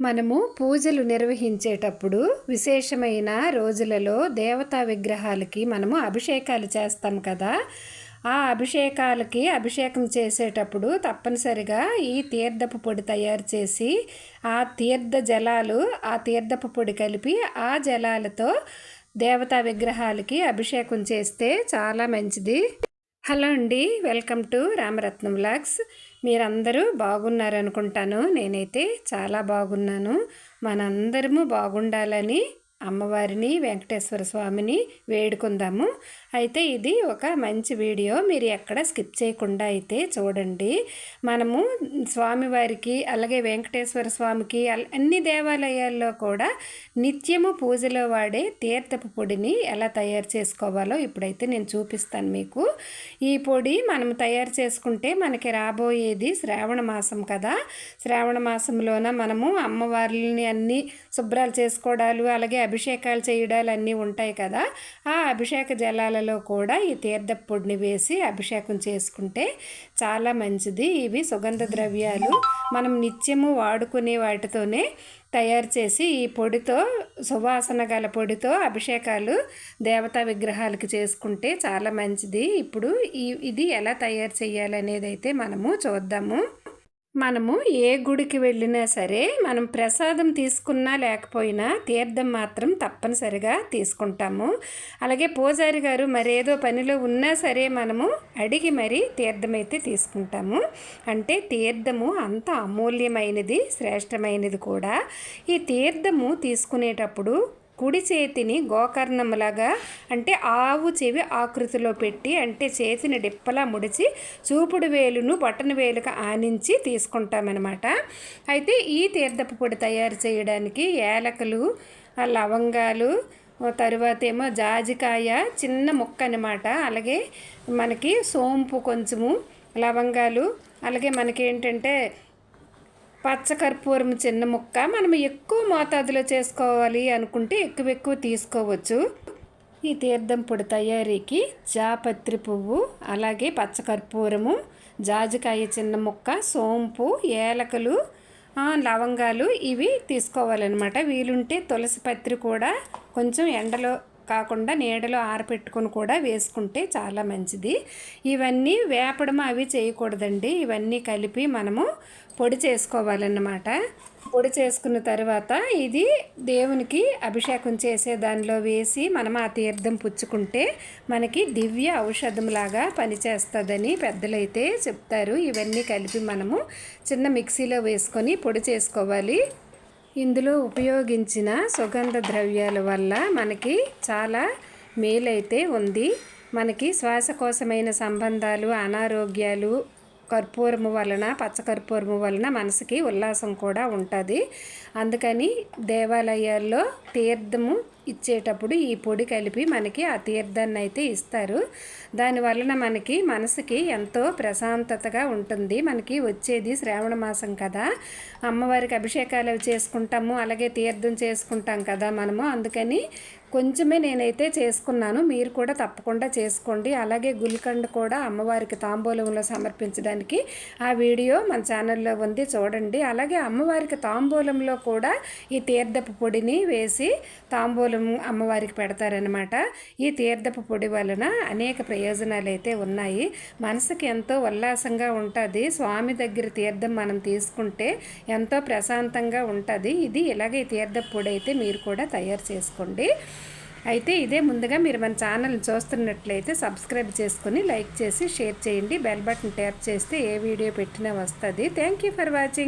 మనము పూజలు నిర్వహించేటప్పుడు విశేషమైన రోజులలో దేవతా విగ్రహాలకి మనము అభిషేకాలు చేస్తాం కదా. ఆ అభిషేకాలకి అభిషేకం చేసేటప్పుడు తప్పనిసరిగా ఈ తీర్థపు పొడి తయారు చేసి ఆ తీర్థ జలాలు ఆ తీర్థపు పొడి కలిపి ఆ జలాలతో దేవతా విగ్రహాలకి అభిషేకం చేస్తే చాలా మంచిది. హలో అండి వెల్కమ్ టు రామరత్నం వ్లాగ్స్. మీరందరూ బాగున్నారనుకుంటాను. నేనైతే చాలా బాగున్నాను. మనందరము బాగుండాలని అమ్మవారిని వెంకటేశ్వర స్వామిని వేడుకుందాము. అయితే ఇది ఒక మంచి వీడియో. మీరు ఎక్కడ స్కిప్ చేయకుండా అయితే చూడండి. మనము స్వామివారికి అలాగే వెంకటేశ్వర స్వామికి అన్ని దేవాలయాల్లో కూడా నిత్యము పూజలో వాడే తీర్థపు పొడిని ఎలా తయారు చేసుకోవాలో ఇప్పుడైతే నేను చూపిస్తాను మీకు. ఈ పొడి మనం తయారు చేసుకుంటే మనకి రాబోయేది శ్రావణ మాసం కదా. శ్రావణ మాసంలోన మనము అమ్మవారిని అన్ని శుభ్రాలు చేసుకోవడాలు అలాగే అభిషేకాలు చేయడాలు అన్నీ ఉంటాయి కదా ఆ అభిషేక జలాలలో కూడా ఈ తీర్థ పొడిని వేసి అభిషేకం చేసుకుంటే చాలా మంచిది. ఇవి సుగంధ ద్రవ్యాలు మనం నిత్యము వాడుకునే వాటితోనే తయారు చేసి ఈ పొడితో సువాసన గల పొడితో అభిషేకాలు దేవతా విగ్రహాలకి చేసుకుంటే చాలా మంచిది. ఇప్పుడు ఈ ఇది ఎలా తయారు చేయాలనేది అయితే మనము చూద్దాము. మనము ఏ గుడికి వెళ్ళినా సరే మనం ప్రసాదం తీసుకున్నా లేకపోయినా తీర్థం మాత్రం తప్పనిసరిగా తీసుకుంటాము. అలాగే పూజారి గారు మరేదో పనిలో ఉన్నా సరే మనము అడిగి మరీ తీర్థమైతే తీసుకుంటాము. అంటే తీర్థము అంత అమూల్యమైనది శ్రేష్టమైనది కూడా. ఈ తీర్థము తీసుకునేటప్పుడు కుడి చేతిని గోకర్ణములాగా అంటే ఆవు చెవి ఆకృతిలో పెట్టి అంటే చేతిని డిప్పలా ముడిచి చూపుడు వేలును బటన్ వేలుగా ఆనించి తీసుకుంటామన్నమాట. అయితే ఈ తీర్థపు పొడి తయారు చేయడానికి ఏలకలు లవంగాలు తరువాత ఏమో జాజికాయ చిన్న ముక్క అనమాట అలాగే మనకి సోంపు కొంచెము లవంగాలు అలాగే మనకి ఏంటంటే పచ్చకర్పూరం చిన్న ముక్క మనం ఎక్కువ మోతాదులో చేసుకోవాలి అనుకుంటే ఎక్కువ ఎక్కువ తీసుకోవచ్చు. ఈ తీర్థం పొడి తయారీకి జాపత్రి పువ్వు అలాగే పచ్చకర్పూరము జాజికాయ చిన్న ముక్క సోంపు ఏలకలు లవంగాలు ఇవి తీసుకోవాలన్నమాట. వీలుంటే తులసి పత్రి కూడా కొంచెం ఎండలో కాకుండా నీడలో ఆరపెట్టుకొని కూడా వేసుకుంటే చాలా మంచిది. ఇవన్నీ వేపడం అవి చేయకూడదండి. ఇవన్నీ కలిపి మనము పొడి చేసుకోవాలన్నమాట. పొడి చేసుకున్న తర్వాత ఇది దేవునికి అభిషేకం చేసే దానిలో వేసి మనం ఆ తీర్థం పుచ్చుకుంటే మనకి దివ్య ఔషధంలాగా పనిచేస్తుందని పెద్దలైతే చెప్తారు. ఇవన్నీ కలిపి మనము చిన్న మిక్సీలో వేసుకొని పొడి చేసుకోవాలి. ఇందులో ఉపయోగించిన సుగంధ ద్రవ్యాల వల్ల మనకి చాలా మేలైతే ఉంది. మనకి శ్వాసకోశమైన సంబంధాలు అనారోగ్యాలు కర్పూరము వలన పచ్చకర్పూరము వలన మనసుకి ఉల్లాసం కూడా ఉంటుంది. అందుకని దేవాలయాల్లో తీర్థము ఇచ్చేటప్పుడు ఈ పొడి కలిపి మనకి ఆ తీర్థాన్ని అయితే ఇస్తారు. దాని వలన మనకి మనసుకి ఎంతో ప్రశాంతతగా ఉంటుంది. మనకి వచ్చేది శ్రావణ మాసం కదా. అమ్మవారికి అభిషేకాలు చేసుకుంటాము. అలాగే తీర్థం చేసుకుంటాం కదా మనము. అందుకని కొంచెమే నేనైతే చేసుకున్నాను. మీరు కూడా తప్పకుండా చేసుకోండి. అలాగే గుల్కండ్ కూడా అమ్మవారికి తాంబూలంలో సమర్పించడానికి ఆ వీడియో మన ఛానల్లో ఉంది. చూడండి. అలాగే అమ్మవారికి తాంబూలంలో కూడా ఈ తీర్థపు పొడిని వేసి తాంబూలం అమ్మవారికి పెడతారనమాట ఈ తీర్థపు పొడి వలన అనేక ప్రయోజనాలు అయితే ఉన్నాయి. మనసుకి ఎంతో ఉల్లాసంగా ఉంటుంది. స్వామి దగ్గర తీర్థం మనం తీసుకుంటే ఎంతో ప్రశాంతంగా ఉంటుంది. ఇది ఇలాగే తీర్థపు పొడి అయితే మీరు కూడా తయారు చేసుకోండి. అయితే ఇదే ముందుగా మీరు మన ఛానల్ని చూస్తున్నట్లయితే సబ్స్క్రైబ్ చేసుకుని లైక్ చేసి షేర్ చేయండి. బెల్ బటన్ ట్యాప్ చేస్తే ఏ వీడియో పెట్టినా వస్తుంది. Thank you for watching